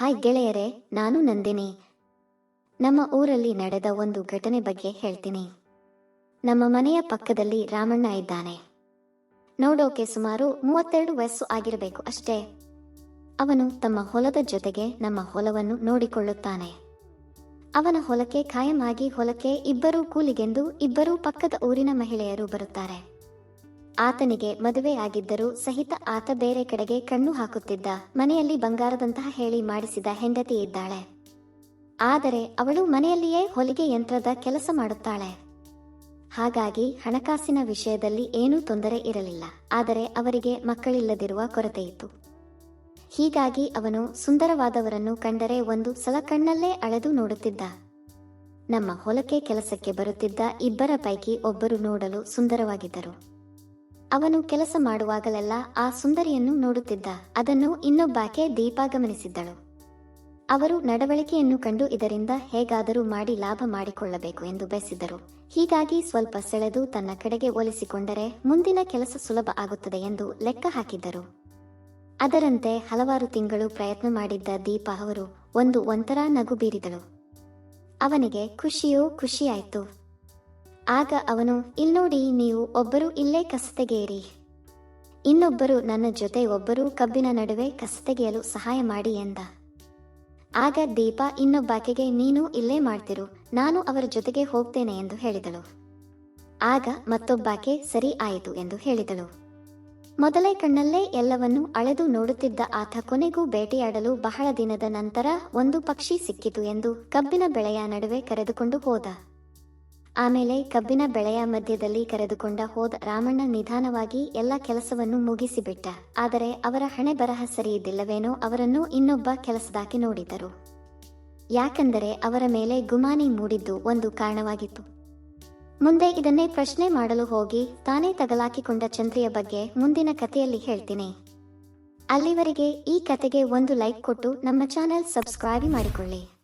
Hi ಗೆಳೆಯರೇ, ನಾನು ನಂದಿನಿ. ನಮ್ಮ ಊರಲ್ಲಿ ನಡೆದ ಒಂದು ಘಟನೆ ಬಗ್ಗೆ ಹೇಳ್ತೀನಿ. ನಮ್ಮ ಮನೆಯ ಪಕ್ಕದಲ್ಲಿ ರಾಮಣ್ಣ ಇದ್ದಾನೆ. ನೋಡೋಕೆ ಸುಮಾರು ಮೂವತ್ತೆರಡು ವಯಸ್ಸು ಆಗಿರಬೇಕು ಅಷ್ಟೇ. ಅವನು ತಮ್ಮ ಹೊಲದ ಜೊತೆಗೆ ನಮ್ಮ ಹೊಲವನ್ನು ನೋಡಿಕೊಳ್ಳುತ್ತಾನೆ. ಅವನ ಹೊಲಕ್ಕೆ ಖಾಯಂ ಆಗಿ ಹೊಲಕ್ಕೆ ಇಬ್ಬರು ಕೂಲಿಗೆಂದು ಇಬ್ಬರು ಪಕ್ಕದ ಊರಿನ ಮಹಿಳೆಯರು ಬರುತ್ತಾರೆ. ಆತನಿಗೆ ಮದುವೆ ಆಗಿದ್ದರೂ ಸಹಿತ ಆತ ಬೇರೆ ಕಡೆಗೆ ಕಣ್ಣು ಹಾಕುತ್ತಿದ್ದ. ಮನೆಯಲ್ಲಿ ಬಂಗಾರದಂತಹ ಹೇಳಿ ಮಾಡಿಸಿದ ಹೆಂಡತಿ ಇದ್ದಾಳೆ. ಆದರೆ ಅವಳು ಮನೆಯಲ್ಲಿಯೇ ಹೊಲಿಗೆ ಯಂತ್ರದ ಕೆಲಸ ಮಾಡುತ್ತಾಳೆ. ಹಾಗಾಗಿ ಹಣಕಾಸಿನ ವಿಷಯದಲ್ಲಿ ಏನೂ ತೊಂದರೆ ಇರಲಿಲ್ಲ. ಆದರೆ ಅವರಿಗೆ ಮಕ್ಕಳಿಲ್ಲದಿರುವ ಕೊರತೆ ಇತ್ತು ಹೀಗಾಗಿ ಅವನು ಸುಂದರವಾದವರನ್ನು ಕಂಡರೆ ಒಂದು ಸಲ ಕಣ್ಣಲ್ಲೇ ಅಳೆದು ನೋಡುತ್ತಿದ್ದ. ನಮ್ಮ ಹೊಲಕ್ಕೆ ಕೆಲಸಕ್ಕೆ ಬರುತ್ತಿದ್ದ ಇಬ್ಬರ ಪೈಕಿ ಒಬ್ಬರು ನೋಡಲು ಸುಂದರವಾಗಿದ್ದರು. ಅವನು ಕೆಲಸ ಮಾಡುವಾಗಲೆಲ್ಲ ಆ ಸುಂದರಿಯನ್ನು ನೋಡುತ್ತಿದ್ದ. ಅದನ್ನು ಇನ್ನೊಬ್ಬಾಕೆ ದೀಪ ಗಮನಿಸಿದ್ದಳು. ಅವರು ನಡವಳಿಕೆಯನ್ನು ಕಂಡು ಇದರಿಂದ ಹೇಗಾದರೂ ಮಾಡಿ ಲಾಭ ಮಾಡಿಕೊಳ್ಳಬೇಕು ಎಂದು ಬಯಸಿದರು ಹೀಗಾಗಿ ಸ್ವಲ್ಪ ಸೆಳೆದು ತನ್ನ ಕಡೆಗೆ ಒಲಿಸಿಕೊಂಡರೆ ಮುಂದಿನ ಕೆಲಸ ಸುಲಭ ಆಗುತ್ತದೆ ಎಂದು ಲೆಕ್ಕ ಹಾಕಿದ್ದರು. ಅದರಂತೆ ಹಲವಾರು ತಿಂಗಳು ಪ್ರಯತ್ನ ಮಾಡಿದ್ದ ದೀಪ ಅವರು ಒಂದು ಒಂಥರ ನಗು ಬೀರಿದಳು. ಅವನಿಗೆ, ಖುಷಿಯೋ, ಖುಷಿಯಾಯಿತು. ಆಗ ಅವನು ಇಲ್ನೋಡಿ ನೀವು ಒಬ್ಬರು ಇಲ್ಲೇ ಕಸ ತೆಗೆಯಿರಿ ಇನ್ನೊಬ್ಬರು ನನ್ನ ಜೊತೆ ಒಬ್ಬರು ಕಬ್ಬಿನ ನಡುವೆ ಕಸ ತೆಗೆಯಲು ಸಹಾಯ ಮಾಡಿ ಎಂದ. ಆಗ ದೀಪ ಇನ್ನೊಬ್ಬಾಕೆಗೆ, ನೀನು ಇಲ್ಲೇ ಮಾಡ್ತಿರು, ನಾನು ಅವರ ಜೊತೆಗೆ ಹೋಗ್ತೇನೆ ಎಂದು ಹೇಳಿದಳು. ಆಗ ಮತ್ತೊಬ್ಬಾಕೆ, ಸರಿ ಆಯಿತು ಎಂದು ಹೇಳಿದಳು. ಮೊದಲೇ ಕಣ್ಣಲ್ಲೇ ಎಲ್ಲವನ್ನೂ ಅಳೆದು ನೋಡುತ್ತಿದ್ದ ಆತ ಕೊನೆಗೂ ಬೇಟೆಯಾಡಲು ಬಹಳ ದಿನದ ನಂತರ ಒಂದು ಪಕ್ಷಿ ಸಿಕ್ಕಿತು ಎಂದು ಕಬ್ಬಿನ ಬೆಳೆಯ ನಡುವೆ ಕರೆದುಕೊಂಡು ಹೋದ. ಆಮೇಲೆ ಕಬ್ಬಿನ ಬೆಳೆಯ ಮಧ್ಯದಲ್ಲಿ ಕರೆದುಕೊಂಡ ಹೋದ ರಾಮಣ್ಣ ನಿಧಾನವಾಗಿ ಎಲ್ಲ ಕೆಲಸವನ್ನು ಮುಗಿಸಿಬಿಟ್ಟ. ಆದರೆ ಅವರ ಹಣೆ ಬರಹ ಸರಿಯಿದ್ದಿಲ್ಲವೇನೋ ಅವರನ್ನು ಇನ್ನೊಬ್ಬ ಕೆಲಸದಾಕೆ ನೋಡಿದರು. ಯಾಕೆಂದರೆ ಅವರ ಮೇಲೆ ಗುಮಾನಿ ಮೂಡಿದ್ದು ಒಂದು ಕಾರಣವಾಗಿತ್ತು. ಮುಂದೆ ಇದನ್ನೇ ಪ್ರಶ್ನೆ ಮಾಡಲು ಹೋಗಿ ತಾನೇ ತಗಲಾಕಿಕೊಂಡ ಚಂದ್ರಿಯ ಬಗ್ಗೆ ಮುಂದಿನ ಕಥೆಯಲ್ಲಿ ಹೇಳ್ತೀನಿ. ಅಲ್ಲಿವರೆಗೆ ಈ ಕತೆಗೆ ಒಂದು ಲೈಕ್ ಕೊಟ್ಟು ನಮ್ಮ ಚಾನೆಲ್ ಸಬ್ಸ್ಕ್ರೈಬ್ ಮಾಡಿಕೊಳ್ಳಿ.